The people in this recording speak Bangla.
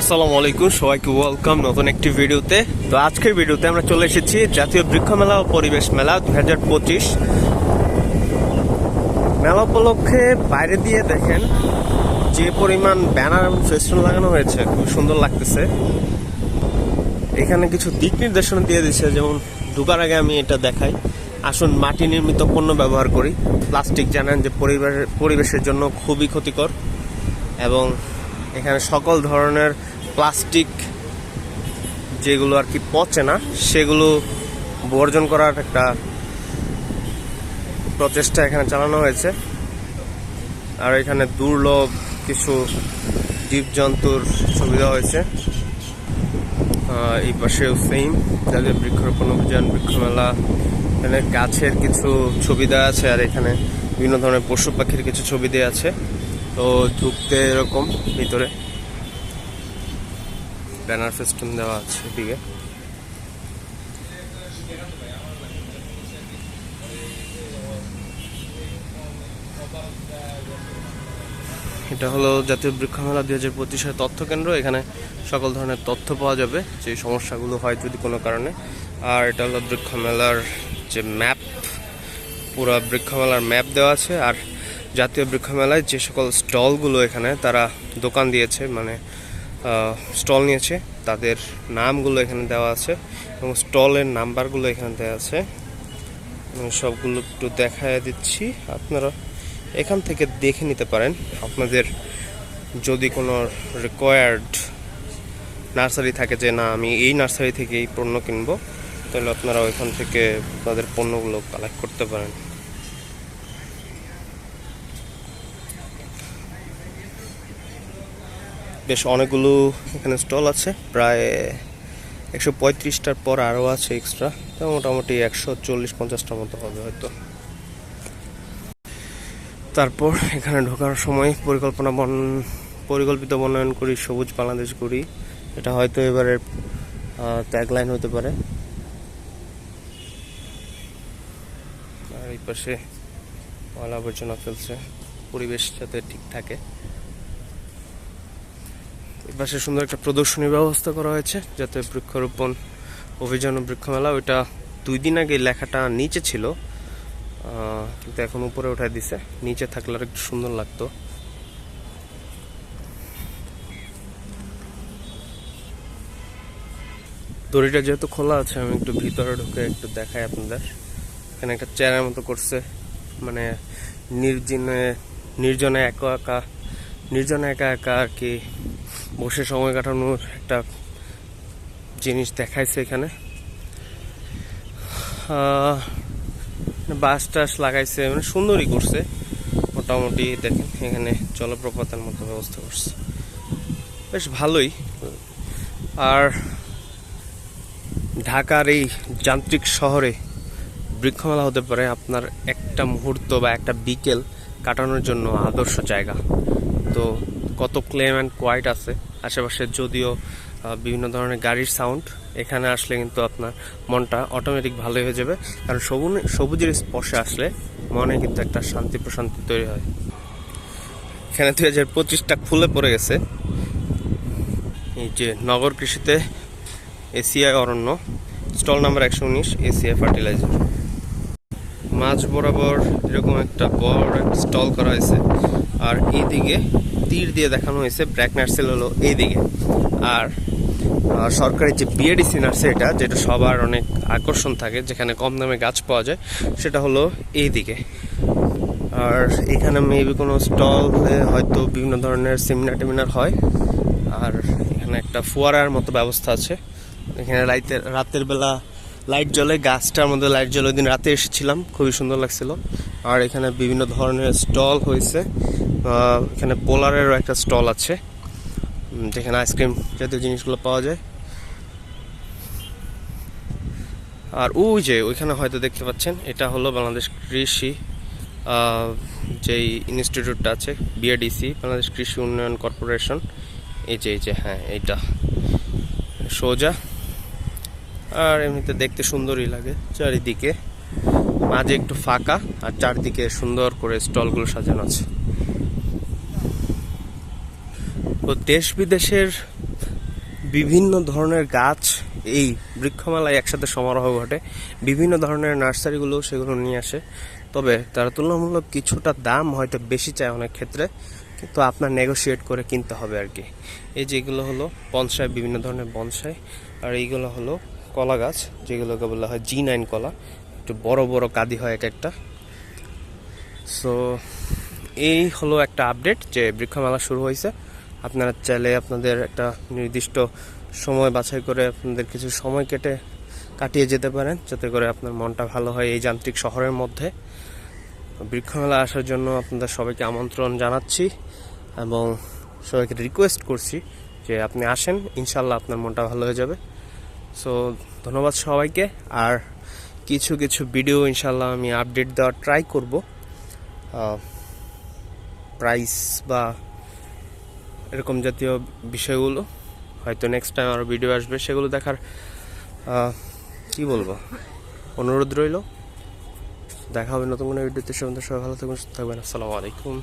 আসসালামু আলাইকুম, সবাইকে ওয়েলকাম নতুন একটি ভিডিওতে। তো আজকের ভিডিওতে আমরা চলে এসেছি জাতীয় বৃক্ষ মেলা ও পরিবেশ মেলা দু হাজার পঁচিশ। মেলা উপলক্ষে বাইরে দিয়ে দেখেন যে পরিমাণ ব্যানার এবং ফেস্টুন লাগানো হয়েছে, খুব সুন্দর লাগতেছে। এখানে কিছু দিক নির্দেশনা দিয়ে দিচ্ছে যেমন ঢুকার আগে আমি এটা দেখাই। আসুন, মাটি নির্মিত পণ্য ব্যবহার করি। প্লাস্টিক জানেন যে পরিবেশ পরিবেশের জন্য খুবই ক্ষতিকর। এবং এখানে সকল ধরনের প্লাস্টিক যেগুলো আর কি পচে না, সেগুলো বর্জন করার একটা প্রচেষ্টা এখানে চালানো হয়েছে। আর এখানে দুর্লভ কিছু জীবজন্তুর সুবিধা হয়েছে। এই পাশেও সেম জাতীয় বৃক্ষরোপণ অভিযান, বৃক্ষমেলা, এখানে গাছের কিছু ছবি দেওয়া আছে, আর এখানে বিভিন্ন ধরনের পশু পাখির কিছু ছবি দেওয়া আছে। তো ঢুকতে এরকম ভিতরে। ব্যানার ফেস্টুন দেওয়া আছে এদিকে। এটা হলো জাতীয় বৃক্ষ মেলা দুই হাজার পঁচিশের তথ্য কেন্দ্র এখানে সকল ধরনের তথ্য পাওয়া যাবে, যে সমস্যাগুলো হয় যদি কোনো কারণে। আর এটা হলো বৃক্ষ মেলার যে ম্যাপ পুরো বৃক্ষ মেলার ম্যাপ দেওয়া আছে। আর জাতীয় বৃক্ষ মেলায় যে সকল স্টলগুলো এখানে তারা দোকান দিয়েছে মানে স্টল নিয়েছে, তাদের নামগুলো এখানে দেওয়া আছে এবং স্টলের নাম্বারগুলো এখানে দেওয়া আছে। সবগুলো একটু দেখায় দিচ্ছি, আপনারা এখান থেকে দেখে নিতে পারেন। আপনাদের যদি কোনো রিকোয়ার্ড নার্সারি থাকে যে, না, আমি এই নার্সারি থেকে এই পণ্য কিনবো, তাহলে আপনারা ওইখান থেকে তাদের পণ্যগুলো কালেক্ট করতে পারেন। বেশ অনেকগুলো এখানে স্টল আছে, প্রায় একশো পঁয়ত্রিশটার পর আরও আছে এক্সট্রা তো মোটামুটি একশো চল্লিশ পঞ্চাশটার মতো হবে হয়তো। তারপর এখানে ঢোকার সময় পরিকল্পনা বন, পরিকল্পিত বনায়ন করি, সবুজ বাংলাদেশ করি। এটা হয়তো এবারের ট্যাগলাইন হতে পারে। আর এই পাশে ময়লা আবর্জনা ফেলছে, পরিবেশ যাতে ঠিক থাকে। পাশে সুন্দর একটা প্রদর্শনী ব্যবস্থা করা হয়েছে, যাতে বৃক্ষরোপণ অভিযান বৃক্ষমেলা, ওইটা দুই দিন আগে লেখাটা নিচে ছিল কিন্তু এখন উপরে উঠাই দিছে। নিচে থাকলে আর একটু সুন্দর লাগতো। দড়িটা যেহেতু খোলা আছে, আমি একটু ভিতরে ঢুকে একটু দেখাই আপনাদের। এখানে একটা চেয়ারের মতো করছে মানে নির্জনে নির্জনে একা একা, নির্জনে একা একা আর কি বসে সময় কাটানোর একটা জিনিস দেখাইছে এখানে। বাস টাস লাগাইছে মানে সুন্দরই করছে। মোটামুটি দেখেন, এখানে জলপ্রপাতের মতো ব্যবস্থা করছে। বেশ ভালোই। আর ঢাকার এই যান্ত্রিক শহরে বৃক্ষমেলা হতে পারে আপনার একটা মুহূর্ত বা একটা বিকেল কাটানোর জন্য আদর্শ জায়গা। তো কত ক্লেম অ্যান্ড কোয়াইট আছে আশেপাশে যদিও বিভিন্ন ধরনের গাড়ির সাউন্ড, এখানে আসলে কিন্তু আপনার মনটা অটোমেটিক ভালোই হয়ে যাবে। কারণ সবুজ সবুজের স্পর্শে আসলে মনে কিন্তু একটা শান্তি প্রশান্তি তৈরি হয়। এখানে দুই হাজার পঁচিশটা খুলে পড়ে গেছে। এই যে নগর কৃষিতে এসিআই অরণ্য, স্টল নাম্বার একশো উনিশ, এসিআই ফার্টিলাইজার। মাঝ বরাবর এরকম একটা বড় স্টল করা হয়েছে আর এইদিকে তীর দিয়ে দেখানো হয়েছে, ব্র্যাক নার্সেল হলো এইদিকে। আর আর সরকারি যে বিএডিসি এটা, যেটা সবার অনেক আকর্ষণ থাকে, যেখানে কম দামে গাছ পাওয়া যায়, সেটা হলো এইদিকে। আর এখানে মেবি কোনো স্টল হয়তো বিভিন্ন ধরনের সেমিনার টেমিনার হয়। আর এখানে একটা ফোয়ারার মতো ব্যবস্থা আছে। এখানে রাতের রাতের বেলা লাইট জ্বলে, গাছটার মধ্যে লাইট জ্বলে দিন রাতে এসেছিলাম, খুবই সুন্দর লাগছিল। আর এখানে বিভিন্ন ধরনের স্টল হয়েছে। এখানে পোলারেরও একটা স্টল আছে যেখানে আইসক্রিম জাতীয় জিনিসগুলো পাওয়া যায়। আর ওই যে, ওইখানে হয়তো দেখতে পাচ্ছেন, এটা হলো বাংলাদেশ কৃষি যেই ইনস্টিটিউটটা আছে বিএডিসি বাংলাদেশ কৃষি উন্নয়ন কর্পোরেশন। এই যে এই যে হ্যাঁ এইটা। সোজা। আর এমনিতে দেখতে সুন্দরই লাগে চারিদিকে। মাঝে একটু ফাঁকা, আর চারদিকে সুন্দর করে স্টলগুলো সাজানো আছে। তো দেশ বিদেশের বিভিন্ন ধরনের গাছ এই বৃক্ষমেলায় একসাথে সমারোহ ঘটে। বিভিন্ন ধরনের নার্সারিগুলো সেগুলো নিয়ে আসে। তবে তারা তুলনামূলক কিছুটা দাম হয়তো বেশি চায় অনেক ক্ষেত্রে, কিন্তু আপনার নেগোশিয়েট করে কিনতে হবে আর কি। এই যেগুলো হলো বনসাই, বিভিন্ন ধরনের বনসাই, আর এইগুলো হলো কলা গাছ, যেগুলোকে বলা হয় জি নাইন কলা। একটু বড় বড় কাদি হয় এক একটা। সো এই হলো একটা আপডেট যে বৃক্ষমেলা শুরু হয়েছে। আপনারা চাইলে আপনাদের একটা নির্দিষ্ট সময় বাছাই করে আপনাদের কিছু সময় কেটে কাটিয়ে যেতে পারেন, যাতে করে আপনার মনটা ভালো হয় এই যান্ত্রিক শহরের মধ্যে। বৃক্ষমেলা আসার জন্য আপনাদের সবাইকে আমন্ত্রণ জানাচ্ছি এবং সবাইকে রিকোয়েস্ট করছি যে আপনি আসেন ইনশাল্লাহ আপনার মনটা ভালো হয়ে যাবে। সো ধন্যবাদ সবাইকে। আর কিছু কিছু ভিডিও ইনশাল্লাহ আমি আপডেট দেওয়ার ট্রাই করব। প্রাইস বা এরকম জাতীয় বিষয়গুলো। হয়তো নেক্সট টাইম আরও ভিডিও আসবে, সেগুলো দেখার কি বলব? অনুরোধ রইল। দেখা হবে নতুন কোনো ভিডিওতে সে সবাই ভালো থাকবেন সুস্থ থাকবেন। আসসালামু আলাইকুম।